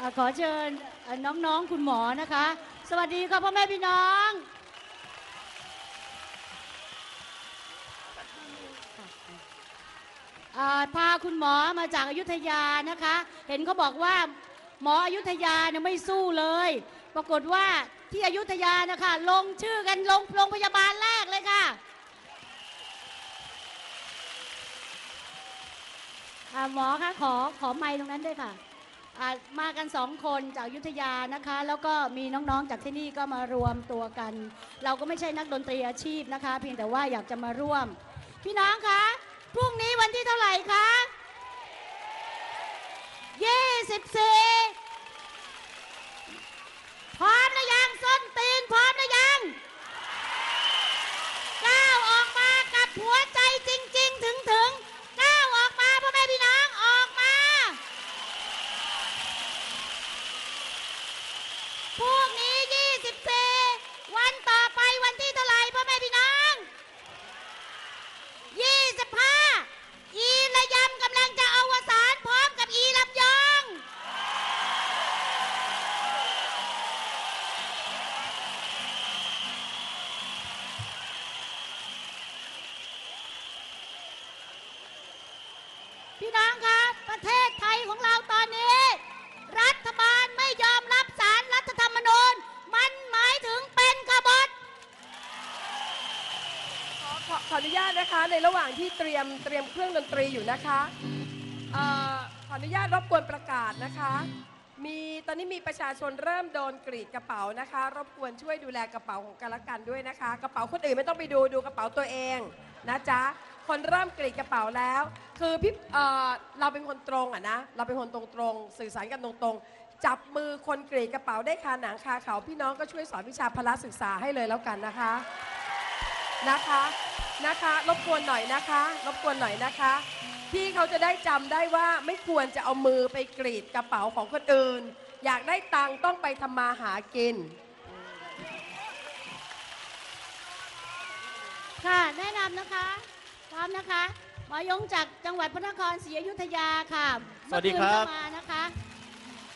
อขอเชิญน้องๆคุณหมอนะคะ สวัสดีค่ะพ่อแม่พี่น้องอพาคุณหมอมาจากอายุทยานะคะ เห็นเขาบอกว่าหมออายุทยาเนี่ยไม่สู้เลย ปรากฏว่าที่อยุธยานะคะ ลงชื่อกันลงโรงพยาบาลแรกเลยค่ะหมอคะขอขอไม้ตรงนั้นด้วยค่ะ อ่ามากันสองคนจากอยุธยานะคะ แล้วก็มีน้องๆจากที่นี่ก็มารวมตัวกัน เราก็ไม่ใช่นักดนตรีอาชีพนะคะ เพียงแต่ว่าอยากจะมาร่วม พี่น้องคะพรุ่งนี้วันที่เท่าไหร่คะ24 ระหว่างที่เตรียมเตรียมเครื่องดนตรีอยู่นะคะเอ่อขออนุญาตรบกวนประกาศนะคะ มีตอนนี้มีประชาชนเริ่มโดนกรีดกระเป๋านะคะ รบกวนช่วยดูแลกระเป๋าของกันและกันด้วยนะคะ กระเป๋าคนอื่นไม่ต้องไปดูดูกระเป๋าตัวเองนะจ๊ะคนเริ่มกรีดกระเป๋าแล้ว คือพี่เอ่อเราเป็นคนตรงอะนะเราเป็นคนตรงๆสื่อสารกันตรงๆ จับมือคนกรีดกระเป๋าได้คาหนังคาเขาพี่น้องก็ช่วยสอนวิชาพละศึกษาให้เลยแล้วกันนะคะนะคะ นะคะ รบกวนหน่อยนะคะ รบกวนหน่อยนะคะพี่เขาจะได้จำได้ว่าไม่ควรจะเอามือไปกรีดกระเป๋าของคนอื่น อยากได้ตังค์ต้องไปทำมาหากิน ค่ะแนะนำนะคะ พร้อมนะคะหมอยงจากจังหวัดพระนครศรีอยุธยาค่ะสวัสดีครับเมื่อคืนก็มานะคะ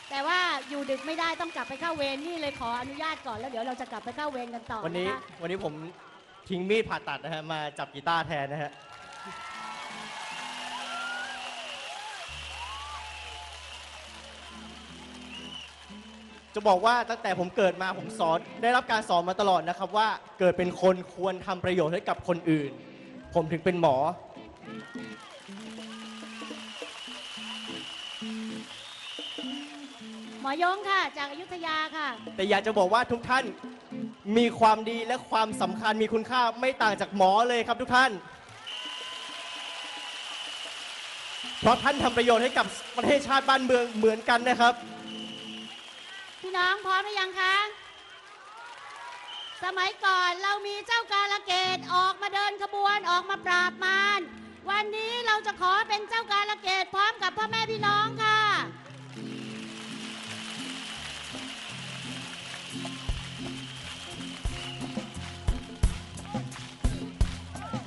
แต่ว่าอยู่ดึกไม่ได้ต้องกลับไปเข้าเวรนี่เลยขออนุญาตก่อนแล้วเดี๋ยวเราจะกลับไปเข้าเวรกันต่อวันนี้นะคะวันนี้ผม ทิ้งมีดผ่าตัดนะฮะมาจับกีตาร์แทนนะฮะจะบอกว่าตั้งแต่ผมเกิดมาผมสอนได้รับการสอนมาตลอดนะครับ ว่าเกิดเป็นคนควรทำประโยชน์ให้กับคนอื่น ผมถึงเป็นหมอ หมอยงค่ะ จากอยุธยาค่ะ แต่อยากจะบอกว่าทุกท่าน มีความดีและความสำคัญมีคุณค่าไม่ต่างจากหมอเลยครับทุกท่าน เพราะท่านทำประโยชน์ให้กับประเทศชาติบ้านเมืองเหมือนกันนะครับ พี่น้องพร้อมหรือยังคะ สมัยก่อนเรามีเจ้ากาลเกตออกมาเดินขบวนออกมาปราบมารวันนี้เราจะขอเป็นเจ้ากาลเกตพร้อมกับพ่อแม่พี่น้องค่ะ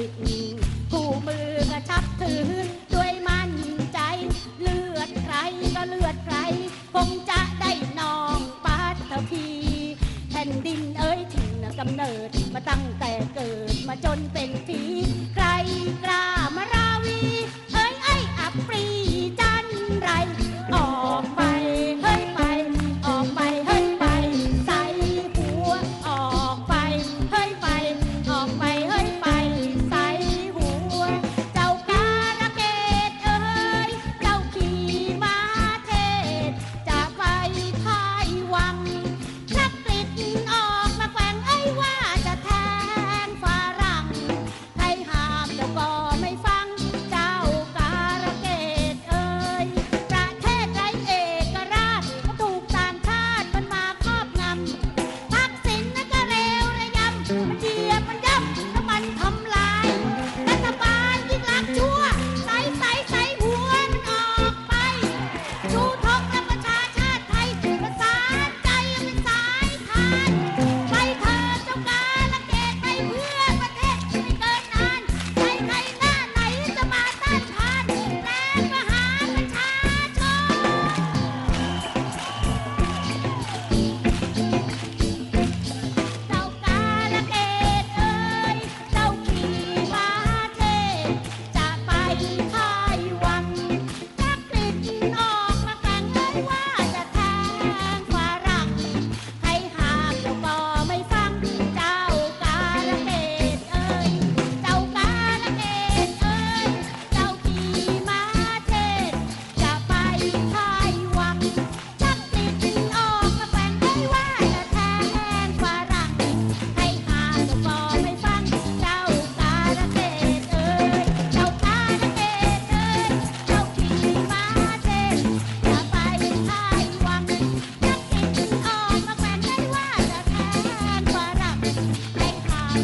ติดผู้มือกระชับถือ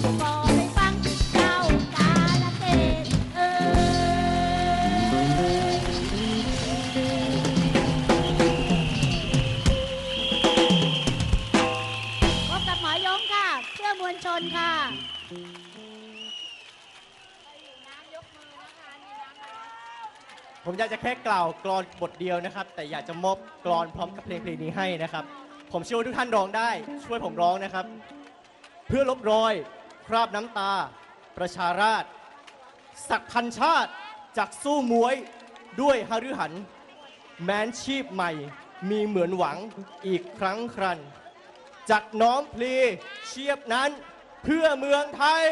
ผมอยากจะแค่กล่าวกรอนบทเดียวนะครับ แต่อยากจะมอบกรอนพร้อมกับเพลงเพลงนี้ให้นะครับ ผมเชื่อว่าทุกท่านร้องได้ ช่วยผมร้องนะครับ เพื่อลบรอย คราบน้ำตา ประชาราชสักพันชาติจากสู้มวยด้วยหฤหัน แม้นชีพใหม่มีเหมือนหวังอีกครั้งครัน จัดน้อมพลีเชียบนั้นเพื่อเมืองไทย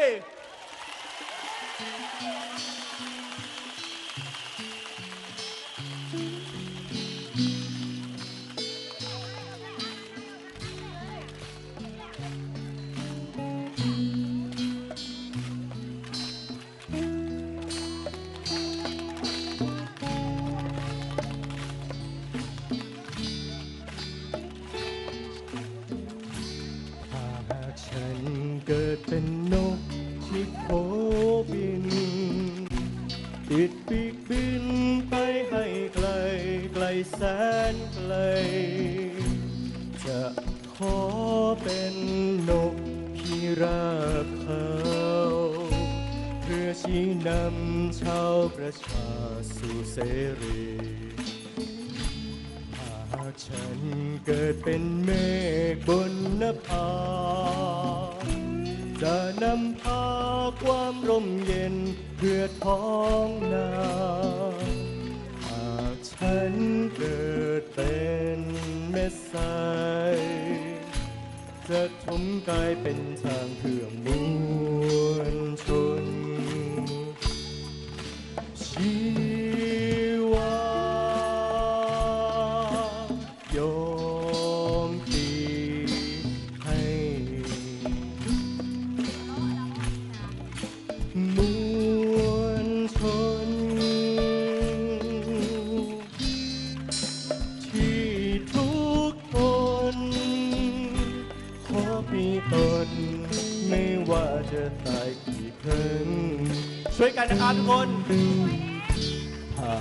นำชาวประชาสู่เสรีหากฉันเกิดเป็นเมฆบนนภา จะนำพาความร่มเย็นเพื่อท้องนาหากฉันเกิดเป็นเม็ดทจะทุ่มกายเป็นทางเพื่อมุ่ง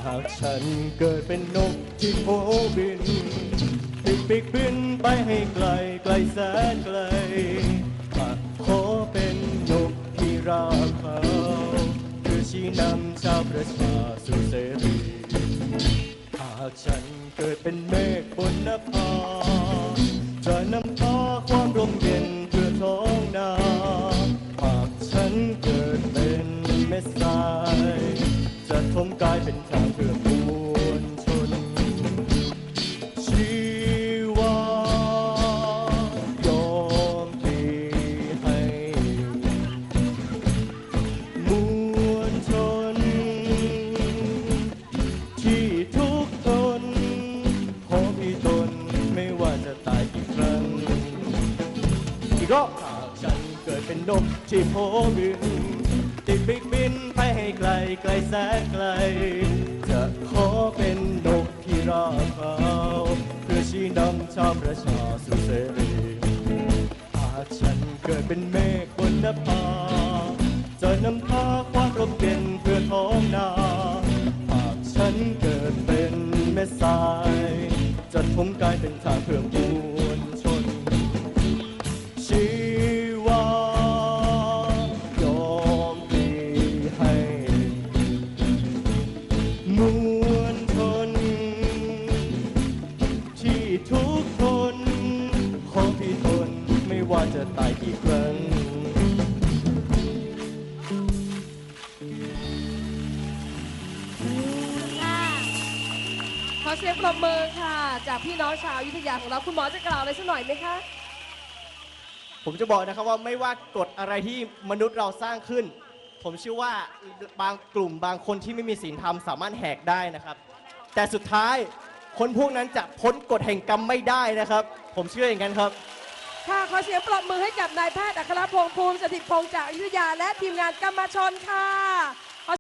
หากฉันเกิดเป็นนกที่โผบินปีกปีกบินไปให้ไกลไกลแสนไกลหากขอเป็นนกที่ราเขาคือชี้นำชาวประชาสู่เสรีหากฉันเกิดเป็นเมฆบนนภาจะนำพาความร่ม ที่โผบินติดบิ๊กบินไปให้ไกลไกลแสนไกล จะขอเป็นนกที่ราบขาเพื่อชี้นำชาวประชาสู่เสรีหากฉันเกิดเป็นเมฆบนนภาจะนำพาความร่มเย็นเพื่อท้องนาหากฉันเกิดเป็นแม่สายจะทุ่มกายเป็นทางเพื่อ มวลชนที่ทุกคนขอพี่ทนไม่ว่าจะตายกี่ครั้งขอเสียงปรบมือค่ะ จากพี่น้องชาวอยุธยาของเราคุณหมอจะกล่าวอะไรสักหน่อยไหมคะ ผมจะบอกนะครับว่าไม่ว่ากฎอะไรที่มนุษย์เราสร้างขึ้น ผมเชื่อว่าบางกลุ่มบางคนที่ไม่มีศีลธรรมสามารถแหกได้นะครับ แต่สุดท้ายคนพวกนั้นจะพ้นกฎแห่งกรรมไม่ได้นะครับ ผมเชื่ออย่างนั้นครับ ค่ะขอเสียงปรบมือให้กับนายแพทย์อัครพงษ์ภูมิสถิตพงษ์จากอยุธยาและทีมงานกรรมชนค่ะ